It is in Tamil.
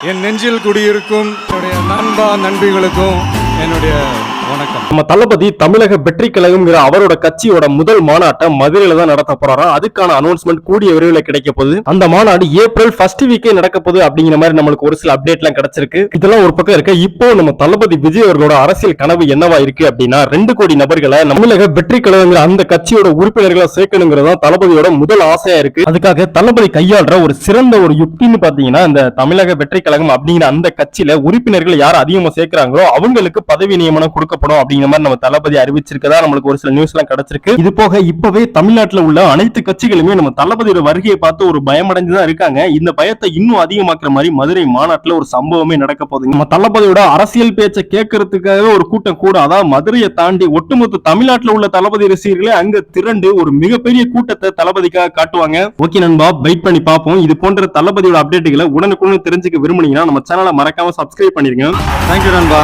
என் நெஞ்சில் குடியிருக்கும் என்னுடைய நண்பா நண்பிகளுக்கும் என்னுடைய வணக்கம். நம்ம தளபதி தமிழக வெற்றி கழகம்ங்கிற அவரோட கட்சியோட முதல் மாநாட்டை மதுரையில தான் நடத்த போறாராம் அதுக்கான அனௌன்ஸ்மெண்ட் கூடிய விரைவில் கிடைக்க போகுது. அந்த மாநாடு ஏப்ரல் ஃபர்ஸ்ட் வீக்கே நடக்க போகுது அப்படிங்கிற மாதிரி நம்மளுக்கு ஒரு சில அப்டேட் எல்லாம் கிடைச்சிருக்கு. இதெல்லாம் ஒரு பக்கம் இருக்க. இப்போ நம்ம தளபதி விஜய் அவர்களோட அரசியல் கனவு என்னவா இருக்கு அப்படின்னா ரெண்டு கோடி நபர்களை தமிழக வெற்றி கழகங்கிற அந்த கட்சியோட உறுப்பினர்களை சேர்க்கணுங்கிறதா தளபதியோட முதல் ஆசையா இருக்கு. அதுக்காக தளபதி கையாளுற ஒரு சிறந்த ஒரு யுக்தின்னு பாத்தீங்கன்னா இந்த தமிழக வெற்றி கழகம் அப்படிங்கிற அந்த கட்சியில உறுப்பினர்கள் யார் அதிகமா சேர்க்கிறாங்களோ அவங்களுக்கு பதவி நியமனம் தொடங்கப்படும் அப்படிங்கிற மாதிரி நம்ம தளபதி அறிவிச்சிருக்கதா நம்மளுக்கு ஒரு சில நியூஸ் எல்லாம் கிடைச்சிருக்கு. இது போக இப்பவே தமிழ்நாட்டில் உள்ள அனைத்து கட்சிகளுமே நம்ம தளபதியோட வருகையை பார்த்து ஒரு பயமடைஞ்சு தான் இருக்காங்க. இந்த பயத்தை இன்னும் அதிகமாக்குற மாதிரி மதுரை மாநாட்டில் ஒரு சம்பவமே நடக்க போகுது. நம்ம தளபதியோட அரசியல் பேச்சை கேட்கறதுக்காகவே ஒரு கூட்டம் கூட அதாவது மதுரையை தாண்டி ஒட்டுமொத்த தமிழ்நாட்டில் உள்ள தளபதி ரசிகர்களே அங்க திரண்டு ஒரு மிகப்பெரிய கூட்டத்தை தளபதிக்காக காட்டுவாங்க. ஓகே நண்பா வெயிட் பண்ணி பார்ப்போம். இது போன்ற தளபதியோட அப்டேட்டுகளை உடனுக்குடன் தெரிஞ்சுக்க விரும்புனீங்கன்னா நம்ம சேனலை மறக்காம சப்ஸ்கிரைப் பண்ணிருங்க. தேங்க்யூ நண்பா.